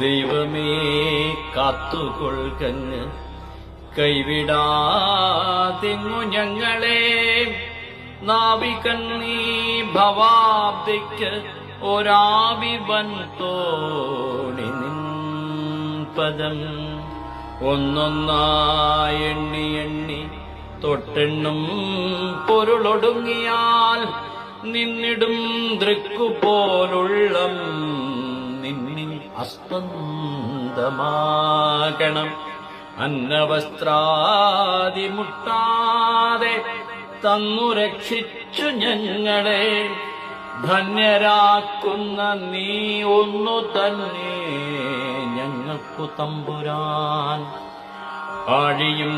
ദൈവമേ കാത്തുകൊൾകങ്ങ് കൈവിടാതെങ്ങു ഞങ്ങളെ നാവികണ്ണീ ഭവാബ്ദിക്ക് ഒരാവിവൻ തോണി നിൻ പദം. ഒന്നൊന്നായി എണ്ണി എണ്ണി തൊട്ടെണ്ണും പൊരുളൊടുങ്ങിയാൽ നിന്നിടും ദൃക്കുപോലുള്ളം നിന്നിൽ അസ്പന്ദമാകണം അന്നവസ്ത്രാദി മുട്ടാതെ തന്നു രക്ഷിച്ചു ഞങ്ങളെ. ധന്യരാക്കുന്ന നീ ഒന്നു തന്നെ ഞങ്ങൾക്കു തമ്പുരാൻ. ആഴിയും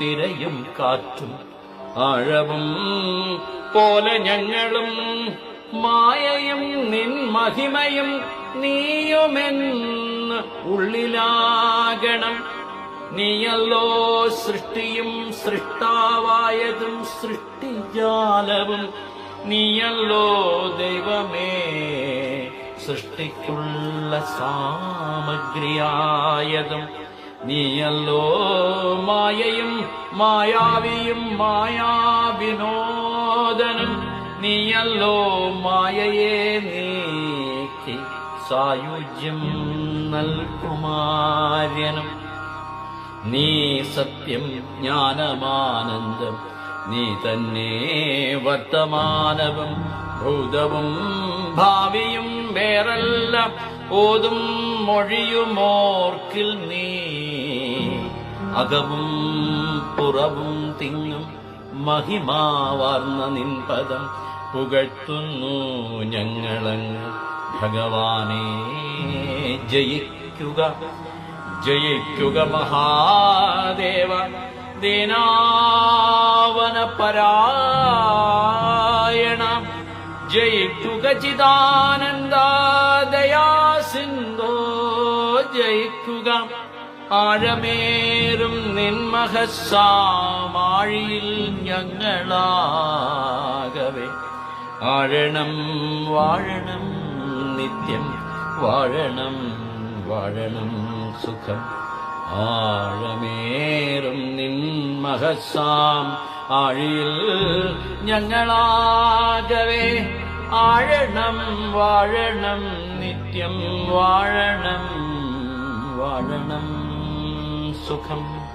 തിരയും കാറ്റും ആഴവും പോലെ ഞങ്ങളും മായയും നിൻ മഹിമയും നീയുമെന്ന് ഉള്ളിലാകണം. നീയല്ലോ സൃഷ്ടിയും സൃഷ്ടാവായതും സൃഷ്ടിജാലവും. നീയല്ലോ ദൈവമേ സൃഷ്ടിക്കുള്ള സാമഗ്രിയായതും. നീയല്ലോ മായയും മായാവിയും മായാവിനോദനും. നീയല്ലോ മായയെ നീക്കി സായുജ്യം നൽകുമാര്യനും. നീ സത്യം ജ്ഞാനമാനന്ദം. നീ തന്നെ വർത്തമാനവും ഭൂതവും ഭാവിയും വേറല്ല. ഓതും മൊഴിയുമോർക്കിൽ നീ. അകവും പുറവും തിങ്ങും മഹിമാവാർന്ന നിൻ പദം പുകഴ്ത്തുന്നു ഞങ്ങളങ്ങ്. ഭഗവാനെ ജയിക്കുക ജയിക്കുക മഹാദേവ. ദീനാവന പരായണ. ജയിക്കുക ചിദാനന്ദ. ജയിക്കുക. ആഴമേറും നിന്മഹസാമാഴിയിൽ ഞങ്ങളാകവേ. ആഴണം വാഴണം നിത്യം. വാഴണം വാഴണം സുഖം. ആഴമേറും നിന്മഹസാം ആഴിയിൽ ഞങ്ങളാകവേ. ആഴണം വാഴണം നിത്യം വാഴണം रणम् सुखम्।